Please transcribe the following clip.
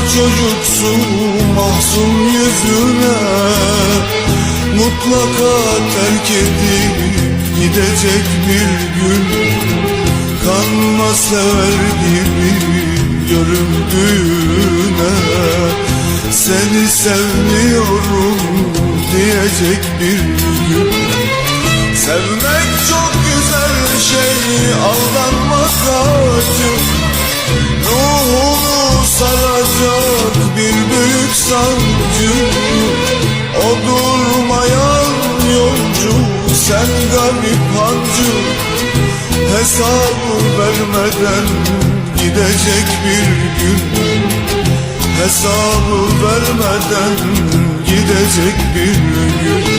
çocuksu mahzun yüzüne. Mutlaka terk edip gidecek bir gün. Kanma sever gibi göründüğüne. Seni sevmiyorum diyecek bir gün. Sevmek çok güzel şey aldanmak acı sen garip hancı Hesabı vermeden gidecek bir gün. Hesabı vermeden gidecek bir gün